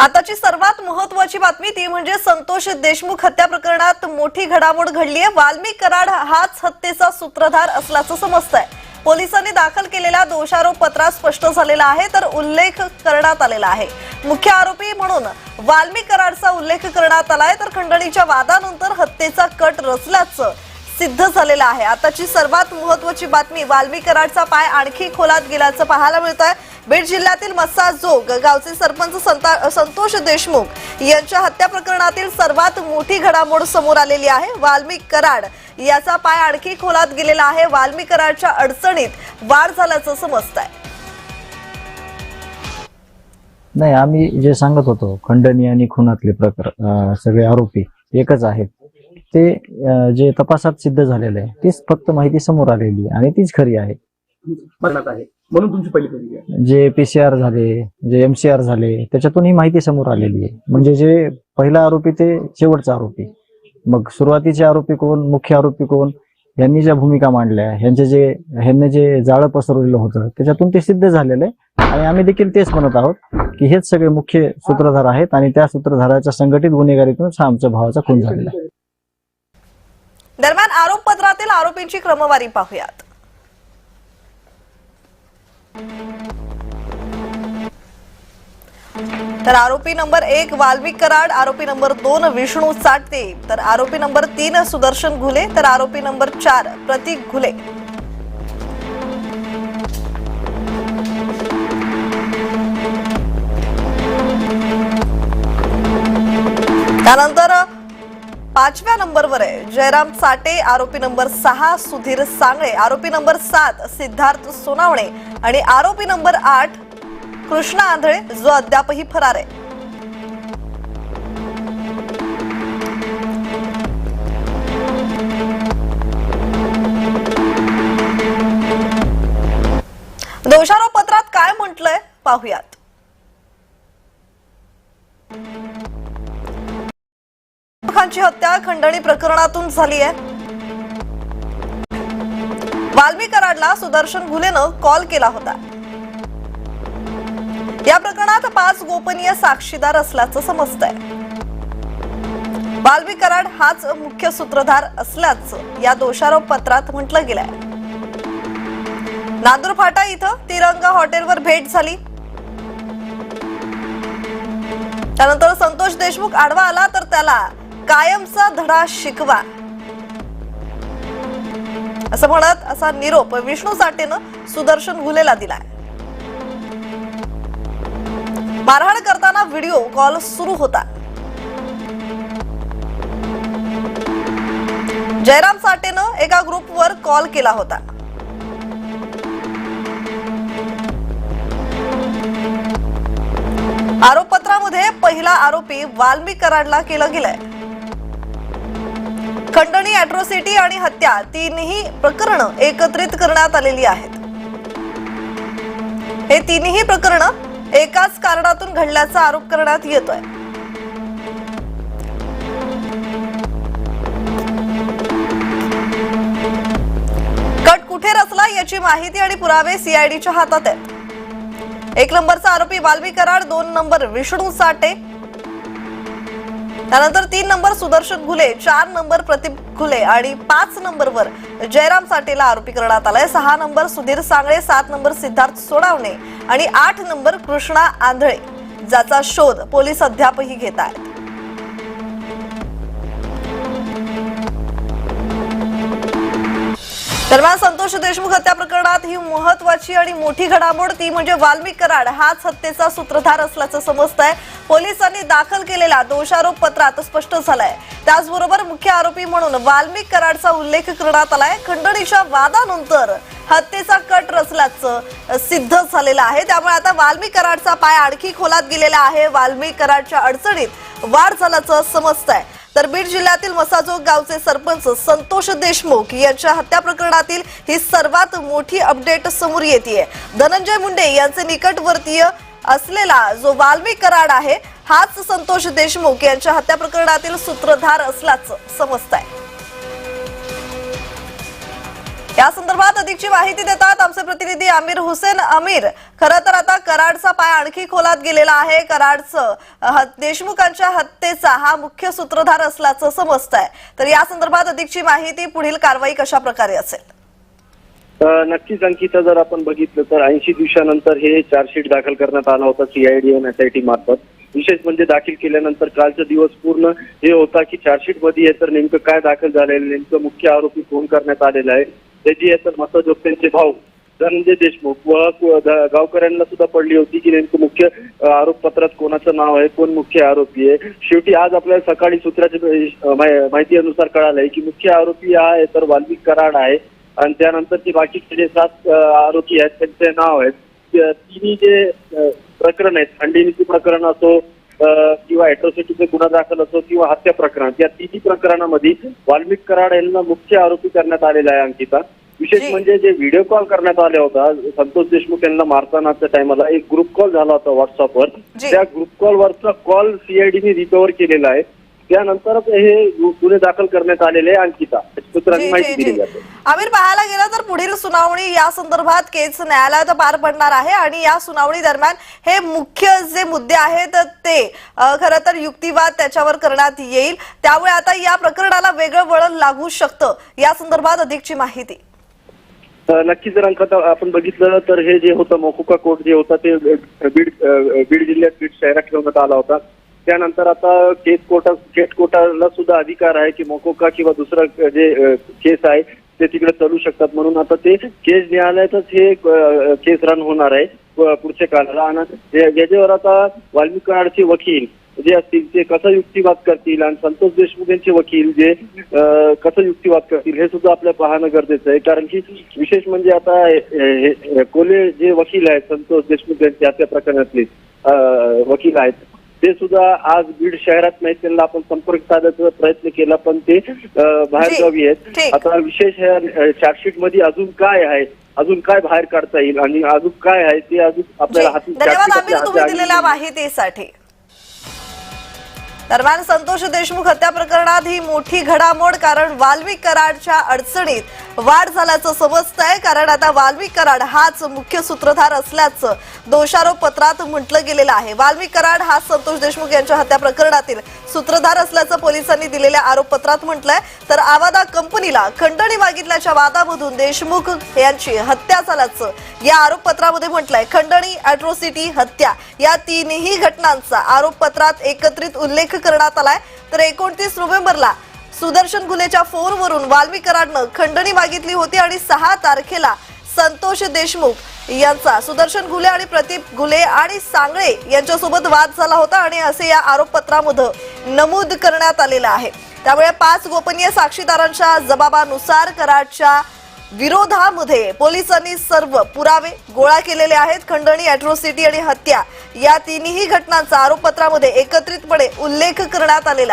आताची सर्वात महत्वाची बातमी ती म्हणजे संतोष देशमुख हत्या प्रकरणात मोठी घडामोड घडली आहे वाल्मिक कराड हाच हत्येचा सूत्रधार असल्याचं समजतंय. पोलिसांनी दाखल केलेल्या दोषारोप पत्रात स्पष्ट झालेला आहे तर उल्लेख करण्यात आलेला आहे. मुख्य आरोपी म्हणून वाल्मिक कराडचा उल्लेख करण्यात आलाय तर खंडणीच्या वादानंतर हत्येचा कट रचल्याचं सिद्ध झालेलं आहे. आताची सर्वात महत्वाची बातमी वाल्मिक कराडचा पाय आणखी खोलात गेल्याचं पाहायला मिळत आहे बीड जिल्ह्यातील मस्साजोग गावचे सरपंच संता- संतोष देशमुख यांच्या हत्या प्रकरणातील सर्वात मोठी घडामोड समोर आलेली आहे वाल्मिक कराड. याचा पाय आणखी खोलात गेलेला आहे. वाल्मिक कराडच्या अडचणीत वाढ झाल्याचं समजत आहे नाही आम्ही जे सांगत होतो खंडणी आणि खुनातले प्रकार सगळे आरोपी एकच आहेत. ते जे तपासात सिद्ध झालेलं आहे तीच फक्त माहिती समोर आलेली आहे आणि तीच खरी आहे. म्हणून तुमची पहिली प्रतिक्रिया आहे. जे पीसीआर झाले जे एमसीआर झाले त्याच्यातून ही माहिती समोर आलेली आहे. म्हणजे जे पहिला आरोपी ते शेवटचा आरोपी. मग सुरुवातीचे आरोपी कोण मुख्य आरोपी कोण यांनी ज्या भूमिका मांडल्या ह्यांचे जे ह्यांनी जे जाळं पसरवलेलं होतं त्याच्यातून ते सिद्ध झालेलं आहे. आणि आम्ही देखील तेच म्हणत आहोत की हेच सगळे मुख्य सूत्रधार आहेत आणि त्या सूत्रधाराच्या संघटित गुन्हेगारीतूनच हा आमच्या भावाचा खून झालेला आहे. दरम्यान आरोपपत्रातील आरोपींची क्रमवारी पाहूयात. तर आरोपी नंबर एक वाल्मिक कराड आरोपी नंबर दोन विष्णू चाटते तर आरोपी नंबर तीन सुदर्शन घुले तर आरोपी नंबर चार प्रतीक घुले. त्यानंतर पाचव्या नंबरवर आहे. जयराम साटे आरोपी नंबर सहा सुधीर सांगळे आरोपी नंबर सात सिद्धार्थ सोनावणे आणि आरोपी नंबर आठ कृष्णा आंधळे जो अद्यापही फरार आहे. दोषारोप पत्रात काय म्हटलंय? पाहूयात. खानची हत्या खंडणी प्रकरणातून झाली आहे. वाल्मी कराडला सुदर्शन घुलेनं कॉल केला होता. या प्रकरणात पाच गोपनीय साक्षीदार असल्याचं समजतंय. वाल्मिक कराड हाच मुख्य सूत्रधार असल्याचं या दोषारोप पत्रात म्हटलं गेलंय. नांदूर फाटा इथं तिरंगा हॉटेलवर भेट झाली. त्यानंतर संतोष देशमुख आडवा आला तर त्याला कायमचा धडा शिकवा. असं म्हणत असा निरोप विष्णू साठेनं सुदर्शन घुलेला दिलाय. मारहाण करताना व्हिडिओ कॉल सुरू होता. जयराम साठेनं एका ग्रुपवर कॉल केला होता. आरोपपत्रामध्ये पहिला आरोपी वाल्मी कराडला केलं गेलंय. खंडणी अॅट्रॉसिटी आणि हत्या तीनही प्रकरण एकत्रित करण्यात आलेली आहेत. हे तिन्ही प्रकरण एकाच कारणातून घडल्याचा आरोप करण्यात येतोय. कट कुठे रचला याची माहिती आणि पुरावे सीआयडीच्या हातात आहेत. एक नंबरचा आरोपी वाल्मिक कराड दोन नंबर विष्णू साठे त्यानंतर तीन नंबर सुदर्शन घुले चार नंबर प्रतीप घुले आणि पाच नंबरवर जयराम साठेला आरोपी करण्यात आलाय. सहा नंबर सुधीर सांगळे सात नंबर सिद्धार्थ सोडावणे आणि आठ नंबर कृष्णा आंधळे ज्याचा शोध पोलीस अद्यापही घेत आहेत. दरम्यान संतोष देशमुख हत्या प्रकरणात ही महत्वाची आणि मोठी घडामोड ती म्हणजे वाल्मिक कराड. हाच हत्येचा सूत्रधार असल्याचं समजत आहे पोलिसांनी दाखल केलेल्या दोषारोप पत्रात स्पष्ट झालंय. त्याचबरोबर मुख्य आरोपी म्हणून वाल्मिक कराडचा उल्लेख करण्यात आलाय. खंडणीच्या वादानंतर हत्येचा कट रचल्याचं सिद्ध झालेलं आहे. त्यामुळे आता वाल्मिक कराडचा पाय आणखी खोलात गेलेला आहे. वाल्मिक कराडच्या अडचणीत वाढ झाल्याचं समजत आहे तर बीड जिल्ह्यातील मसाजोग गावचे सरपंच संतोष देशमुख यांच्या हत्या प्रकरणातील ही सर्वात मोठी अपडेट समोर येते धनंजय मुंडे यांचे निकटवर्तीय असलेला जो वाल्मिक कराड आहे हाच संतोष देशमुख यांच्या हत्या प्रकरणातील सूत्रधार असल्याचं समजत आहे या संदर्भात अधिकची माहिती देतात आमचे प्रतिनिधी आमिर हुसेन. आमिर खरं तर आता कराडचा पाय आणखी खोलात गेलेला आहे. कराडचं देशमुखांच्या हत्येचा हा मुख्य सूत्रधार असल्याचं समजत आहे तर या संदर्भात अधिकची माहिती पुढील कारवाई कशा प्रकारे असेल नक्कीच अंकिता जर आपण बघितलं तर ऐंशी दिवसानंतर हे चार्जशीट दाखल करण्यात आला होता सीआयडी आय एसआयटी मार्फत. विशेष म्हणजे दाखल केल्यानंतर कालचा दिवस पूर्ण हे होता की चार्जशीटमध्ये तर नेमकं काय दाखल झालेलं नेमकं मुख्य आरोपी कोण करण्यात आलेला आहे त्याची आहे तर मसाजोग भाऊ धनंजय देशमुख. व गावकऱ्यांना सुद्धा पडली होती की नेमकं मुख्य आरोप आरोपपत्रात कोणाचं नाव आहे कोण मुख्य आरोपी आहे? शेवटी आज आपल्याला सकाळी सूत्राच्या अ, माहि- माहितीनुसार कळालंय की मुख्य आरोपी हा आहे तर वाल्मिक कराड आहे. आणि त्यानंतर जे बाकीचे जे सात आरोपी आहेत त्यांचे नाव आहेत. तिन्ही जे प्रकरण आहेत खंडणीचे प्रकरण असो किंवा अॅट्रॉसिटीचे गुन्हा दाखल असो किंवा हत्या प्रकरण या तिन्ही प्रकरणामध्ये वाल्मिक कराड यांना मुख्य आरोपी करण्यात आलेला आहे अंकिता. विशेष. म्हणजे जे व्हिडिओ कॉल करण्यात आला होता संतोष देशमुख यांना मारतानाच्या टायमाला एक ग्रुप कॉल झाला होता व्हॉट्सअपवर. त्या ग्रुप कॉलवरचा कॉल सीआयडीने रिकव्हर केलेला आहे. त्यानंतरच हे गुन्हे दाखल करण्यात आलेले अंकिता. सूत्रांनी जी, माहिती जी, दिली जी. जाते. आमिर पाहायला गेलं तर पुढील सुनावणी या संदर्भात केस न्यायालयात पार पडणार आहे आणि या सुनावणी दरम्यान हे मुख्य जे मुद्दे आहेत ते खरं तर युक्तिवाद त्याच्यावर करण्यात येईल. त्यामुळे आता या प्रकरणाला वेगळं वळण लागू शकतं. या संदर्भात अधिकची माहिती. नक्कीच जर अंकात आपण बघितलं तर हे जे होतं मोकुका कोर्ट जे होता ते बीड बीड जिल्ह्यात बीड शहरात ठेवण्यात आला होता. त्यानंतर आता केस कोर्टा केस कोर्टाला सुद्धा अधिकार आहे की मोकोका किंवा दुसरं जे केस आहे ते तिकडे चालू शकतात. म्हणून आता ते केस न्यायालयातच हे केस रन होणार आहे पुढच्या काळाला. आणि याच्यावर आता वाल्मिकी कराडचे वकील जे असतील ते कसं युक्तिवाद करतील आणि संतोष देशमुख यांचे वकील जे कसं युक्तिवाद करतील हे सुद्धा आपल्याला पाहणं गरजेचं आहे कारण की विशेष म्हणजे आता कोले जे वकील आहेत संतोष देशमुख यांचे हत्या प्रकरणातले वकील आहेत ते सुद्धा आज बीड शहरात नाही त्यांना आपण संपर्क साधायचा प्रयत्न केला पण ते अ, बाहेरगावी आहेत. आता विशेष चार्जशीटमध्ये अजून काय आहे अजून काय बाहेर काढता येईल आणि अजून काय आहे ते अजून. आपल्याला हाती दिलेल्या. माहितीसाठी दरम्यान संतोष देशमुख हत्या प्रकरणात ही मोठी घडामोड कारण वाल्मिक कराडच्या अडचणीत वाढ झाल्याचं समजत आहे कारण आता वाल्मिक कराड हाच मुख्य सूत्रधार असल्याचं दोषारोप पत्रात म्हटलं गेलेलं आहे. वाल्मिक कराड हा संतोष देशमुख यांच्या हत्या प्रकरणातील सूत्रधार असल्याचं पोलिसांनी दिलेल्या आरोपपत्रात म्हटलंय. तर आवादा कंपनीला खंडणी मागितल्याच्या वादामधून देशमुख यांची हत्या झाल्याचं या आरोपपत्रामध्ये म्हटलंय. खंडणी अॅट्रोसिटी हत्या या तीनही घटनांचा आरोपपत्रात एकत्रित उल्लेख करण्यात आलाय. तर एकोणतीस नोव्हेंबरला सुदर्शन गुन्हेच्या फोनवरून वाल्मीकरांनं खंडणी मागितली होती आणि सहा तारखेला संतोष देशमुख यांचा सुदर्शन घुले आणि प्रदीप घुले आणि सांगळे यांच्यासोबत वाद झाला होता आणि असे या आरोपपत्रामध्ये नमूद करण्यात आलेलं आहे. त्यामुळे पाच गोपनीय साक्षीदारांच्या जबाबानुसार कराडच्या विरोधामध्ये पोलिसांनी सर्व पुरावे गोळा केलेले आहेत. खंडणी अॅट्रोसिटी आणि हत्या या तिन्ही घटनांचा आरोपपत्रामध्ये एकत्रितपणे उल्लेख करण्यात आलेला